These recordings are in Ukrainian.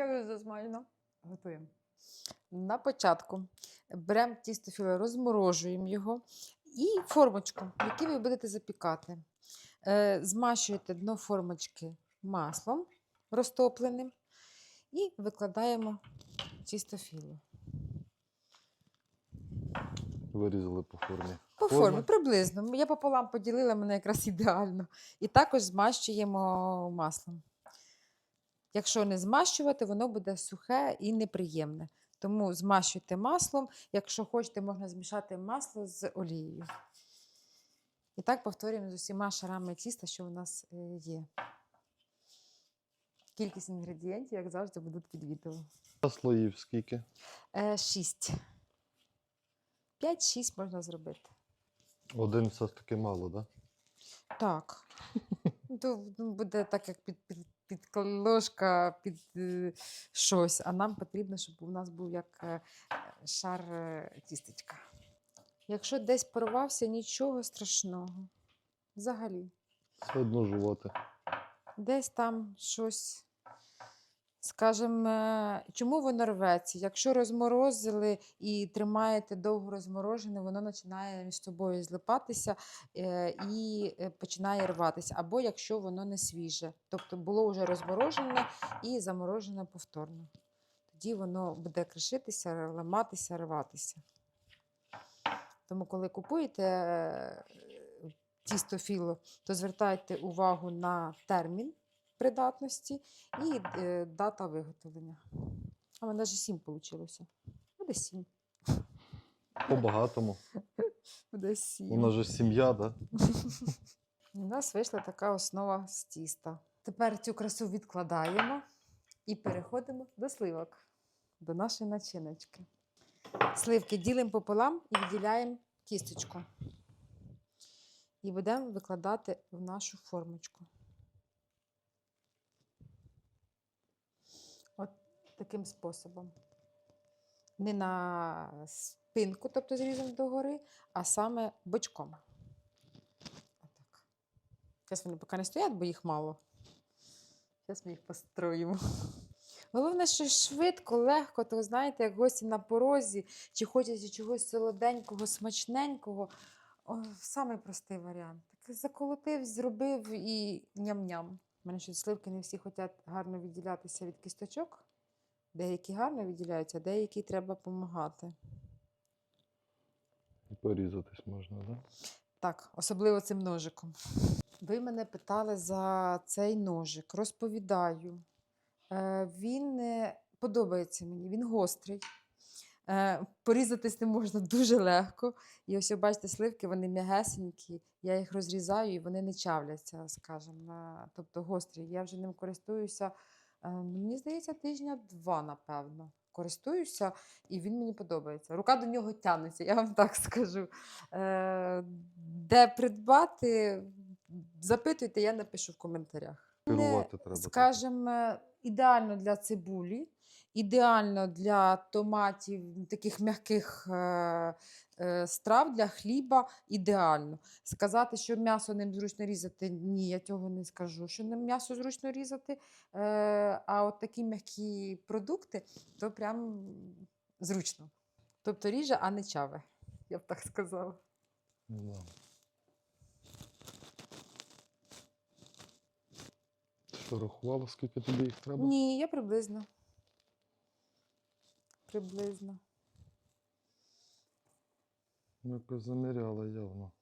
Як це смачно. Готуємо. На початку беремо тістофіле, розморожуємо його і формочку, в якій ви будете запікати. Е, змащуєте дно формочки маслом розтопленим і викладаємо тістофіло. Вирізали по формі. По формі, приблизно. Я пополам поділила, мене якраз ідеально. І також змащуємо маслом. Якщо не змащувати, воно буде сухе і неприємне. Тому змащуйте маслом. Якщо хочете, можна змішати масло з олією. І так повторюємо з усіма шарами тіста, що у нас е, є. Кількість інгредієнтів, як завжди, будуть під відео. А слоїв скільки? Е, Шість. П'ять-шість можна зробити. Один все ж таки мало, так? Так. Ну, То ну, буде так, як під, під, під ложка, під е, щось. А нам потрібно, щоб у нас був як е, шар е, тістечка. Якщо десь порвався, нічого страшного. Взагалі. Все одно жувати. Десь там щось. Скажем, е, чому воно рветься? Якщо розморозили і тримаєте довго розморожене, воно починає між собою злипатися е, і е, починає рватися. Або якщо воно не свіже, тобто було вже розморожене і заморожене повторно. Тоді воно буде кришитися, ламатися, рватися. Тому, коли купуєте тісто філо, то звертайте увагу на термін придатності і е, дата виготовлення. А мене навіть 7 вийшло. Буде 7. По-багатому. Буде 7. У нас же сім'я, так? У нас вийшла така основа з тіста. Тепер цю красу відкладаємо і переходимо до сливок, до нашої начиночки. Сливки ділимо пополам і відділяємо кісточку. І будемо викладати в нашу формочку. От таким способом. Не на спинку, тобто зрізом догори, а саме бочком. Отак. Зараз вони поки не стоять, бо їх мало. Зараз ми їх построїмо. Головне, що швидко, легко, то знаєте, як гості на порозі, чи хочеться чогось солоденького, смачненького. О, самий простий варіант. Так заколотив, зробив і ням-ням. У мене що сливки не всі хочуть гарно відділятися від кісточок. Деякі гарно відділяються, а деякі треба допомагати. І порізатись можна, так? Так, особливо цим ножиком. Ви мене питали за цей ножик. Розповідаю. Е, Він е, подобається мені, він гострий. Е, Порізатись не можна дуже легко. І ось, бачите, сливки, вони м'ягесенькі. Я їх розрізаю і вони не чавляться, скажімо. Тобто гострі. Я вже ним користуюся, мені здається, тижня два, напевно. Користуюся, і він мені подобається. Рука до нього тягнеться, я вам так скажу. Е, Де придбати, запитуйте, я напишу в коментарях. Так. Скажімо, ідеально для цибулі, ідеально для томатів, таких м'яких е, е, страв, для хліба ідеально. Сказати, що м'ясо ним зручно різати, ні, я цього не скажу. Що ним м'ясо зручно різати, е, а от такі м'які продукти, то прям зручно. Тобто ріже, а не чаве, я б так сказала. Що рахувала, скільки тобі їх треба? Ні, я приблизно. Приблизно. Ну, якось заміряла явно.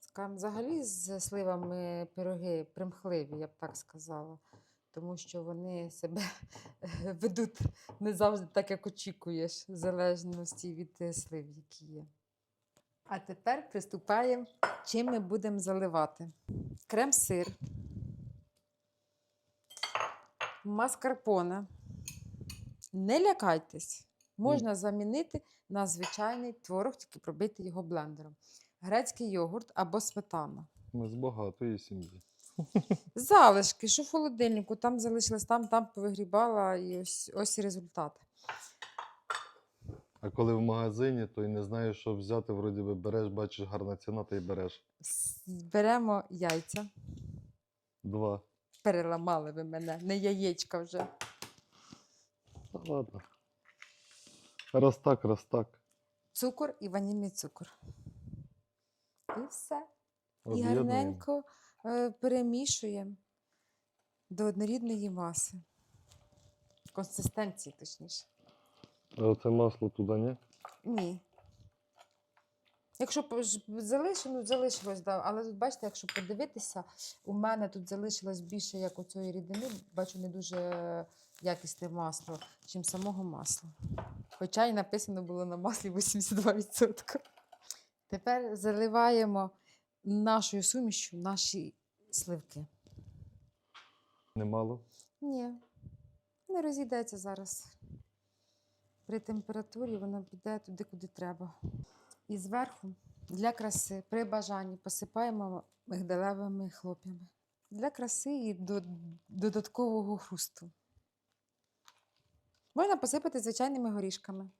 Скажем, взагалі з сливами пироги примхливі, я б так сказала. Тому що вони себе ведуть не завжди так, як очікуєш, в залежності від е, слив, які є. А тепер приступаємо, чим ми будемо заливати. Крем-сир, маскарпоне. Не лякайтесь, можна замінити на звичайний творог, тільки пробити його блендером. Грецький йогурт або сметана. Ми з багатої сім'ї. Залишки, що в холодильнику, там залишилось, там, там повигрібала, і ось, ось і результат. А коли в магазині, то й не знаєш, що взяти, вроді би береш, бачиш гарна ціна, та й береш. Беремо яйця. Два. Переламали ви мене, не яєчка вже. Та ладно. Раз так, раз так. Цукор і ванільний цукор. І все. І Об'єднуємо. гарненько е, перемішуємо до однорідної маси. Консистенції, точніше. А Це масло туди, ні? Ні. Якщо залишилось, ну залишилось, да. але тут бачите, якщо подивитися, у мене тут залишилось більше як у цієї рідини, бачу, не дуже якісне масло, чим самого масла. Хоча й написано було на маслі 82%. Тепер заливаємо нашою сумішю наші сливки. Немало. Ні, не розійдеться зараз. При температурі воно піде туди, куди треба. І зверху для краси при бажанні посипаємо мигдалевими хлоп'ями. Для краси і до додаткового хрусту. Можна посипати звичайними горішками,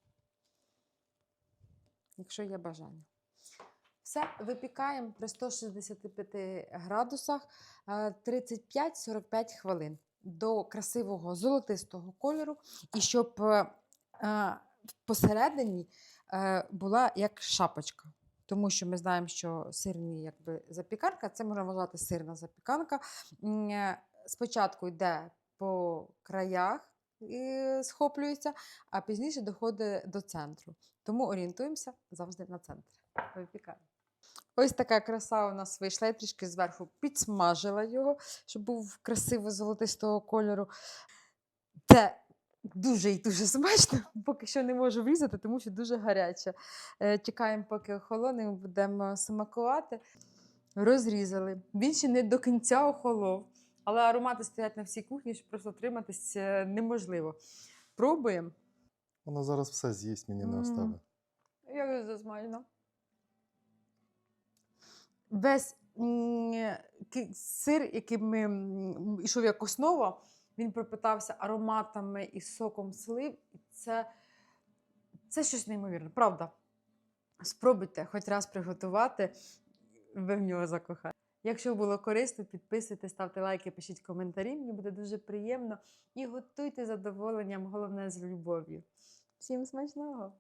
якщо є бажання. Все, випікаємо при 165 градусах е, 35-45 хвилин до красивого золотистого кольору, і щоб е, е, посередині е, була як шапочка. Тому що ми знаємо, що сирні якби, запіканка це можна вважати сирна запіканка. Е, Спочатку йде по краях і схоплюється, а пізніше доходить до центру. Тому орієнтуємося завжди на центр. Випікаємо. Ось така краса у нас вийшла. Я трішки зверху підсмажила його, щоб був красиво золотистого кольору. Це дуже і дуже смачно. Поки що не можу врізати, тому що дуже гаряче. Е, Чекаємо, поки охолоне, будемо смакувати. Розрізали. Він ще не до кінця охолов, але аромати стоять на всій кухні, що просто триматись е, неможливо. Пробуємо. Вона зараз все з'їсть, мені не оставить. Як це смачно. Весь сир, який ми йшов як основа, він пропитався ароматами і соком слив. І це, це щось неймовірне, правда. Спробуйте хоч раз приготувати, ви в нього закохаєте. Якщо було корисно, підписуйтесь, ставте лайки, пишіть коментарі. Мені буде дуже приємно. І готуйте задоволенням, головне з любов'ю. Всім смачного!